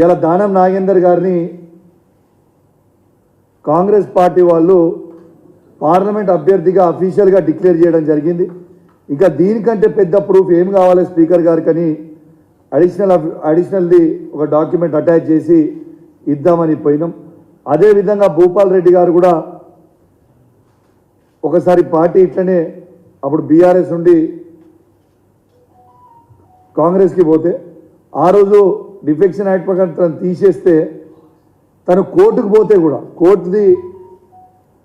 ఇలా దానం నాగేందర్ గారిని కాంగ్రెస్ పార్టీ వాళ్ళు పార్లమెంట్ అభ్యర్థిగా అఫీషియల్గా డిక్లేర్ చేయడం జరిగింది. ఇంకా దీనికంటే పెద్ద ప్రూఫ్ ఏం కావాలి స్పీకర్ గారికి అడిషనల్ అడిషనల్ది ఒక డాక్యుమెంట్ అటాచ్ చేసి ఇద్దామని పోయినాం. అదేవిధంగా భూపాల్ రెడ్డి గారు కూడా ఒకసారి పార్టీ ఇట్లనే అప్పుడు బీఆర్ఎస్ నుండి కాంగ్రెస్కి పోతే ఆ రోజు డిఫెక్షన్ యాక్ట్ ప్రకారం తను తీసేస్తే తను కోర్టుకు పోతే కూడా కోర్టుది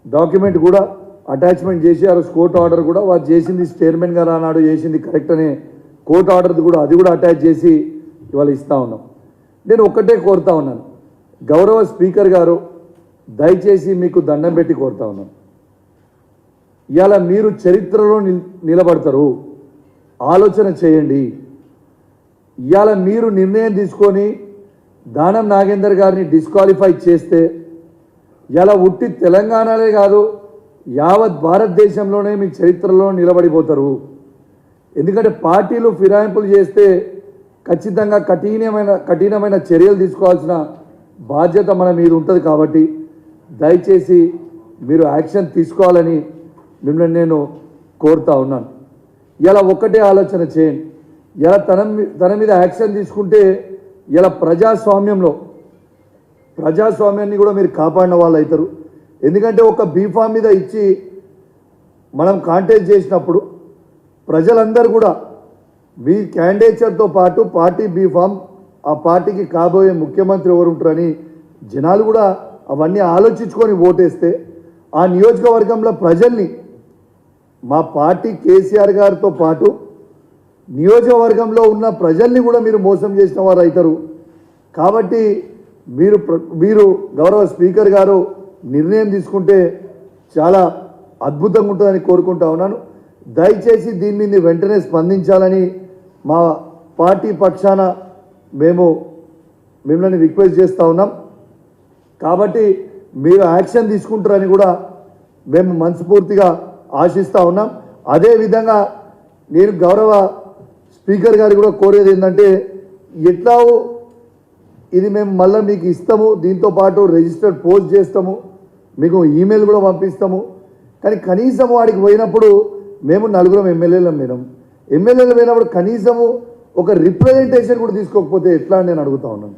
డాక్యుమెంట్ కూడా అటాచ్మెంట్ చేసి ఆ రోజు కోర్టు ఆర్డర్ కూడా వారు చేసింది చైర్మన్ గారు ఆనాడు చేసింది కరెక్ట్ అనే కోర్టు ఆర్డర్ది కూడా అది కూడా అటాచ్ చేసి ఇవాళ ఇస్తా ఉన్నాం. నేను ఒక్కటే కోరుతా ఉన్నాను. గౌరవ స్పీకర్ గారు దయచేసి మీకు దండం పెట్టి కోరుతా ఉన్నాను. ఇవాళ మీరు చరిత్రలో నిల్- నిలబడతారు. ఆలోచన చేయండి. ఇవాళ మీరు నిర్ణయం తీసుకొని దానం నాగేందర్ గారిని డిస్క్వాలిఫై చేస్తే ఇలా ఉట్టి తెలంగాణలే కాదు యావత్ భారతదేశంలోనే మీ చరిత్రలో నిలబడిపోతారు. ఎందుకంటే పార్టీలు ఫిరాయింపులు చేస్తే ఖచ్చితంగా కఠినమైన కఠినమైన చర్యలు తీసుకోవాల్సిన బాధ్యత మన మీద ఉంటుంది కాబట్టి దయచేసి మీరు యాక్షన్ తీసుకోవాలని మిమ్మల్ని నేను కోరుతా ఉన్నాను. ఇలా ఒక్కటే ఆలోచన చేయండి. ఇలా తన తన మీద యాక్షన్ తీసుకుంటే ఇలా ప్రజాస్వామ్యంలో ప్రజాస్వామ్యాన్ని కూడా మీరు కాపాడిన వాళ్ళు అవుతారు. ఎందుకంటే ఒక బీఫామ్ మీద ఇచ్చి మనం కాంటాక్ట్ చేసినప్పుడు ప్రజలందరూ కూడా మీ క్యాండిడేచర్తో పాటు పార్టీ బీఫామ్ ఆ పార్టీకి కాబోయే ముఖ్యమంత్రి ఎవరు ఉంటారని జనాలు కూడా అవన్నీ ఆలోచించుకొని ఓటేస్తే ఆ నియోజకవర్గంలో ప్రజల్ని మా పార్టీ కేసీఆర్ గారితో పాటు నియోజకవర్గంలో ఉన్న ప్రజల్ని కూడా మీరు మోసం చేసిన వారు అవుతారు. కాబట్టి మీరు మీరు గౌరవ స్పీకర్ గారు నిర్ణయం తీసుకుంటే చాలా అద్భుతంగా ఉంటుందని కోరుకుంటా ఉన్నాను. దయచేసి దీని మీద వెంటనే స్పందించాలని మా పార్టీ పక్షాన మేము మిమ్మల్ని రిక్వెస్ట్ చేస్తూ ఉన్నాం. కాబట్టి మీరు యాక్షన్ తీసుకుంటారని కూడా మేము మనస్ఫూర్తిగా ఆశిస్తూ ఉన్నాం. అదేవిధంగా నేను గౌరవ స్పీకర్ గారు కూడా కోరేది ఏంటంటే ఎట్లా ఇది మేము మళ్ళీ మీకు ఇస్తాము దీంతో పాటు రిజిస్టర్డ్ పోస్ట్ చేస్తాము మీకు ఈమెయిల్ కూడా పంపిస్తాము. కానీ కనీసం వాడికి పోయినప్పుడు మేము నలుగురం ఎమ్మెల్యేలం మేడం. ఎమ్మెల్యేలు పోయినప్పుడు కనీసము ఒక రిప్రజెంటేషన్ కూడా తీసుకోకపోతే ఎట్లా అని నేను అడుగుతా ఉన్నాను.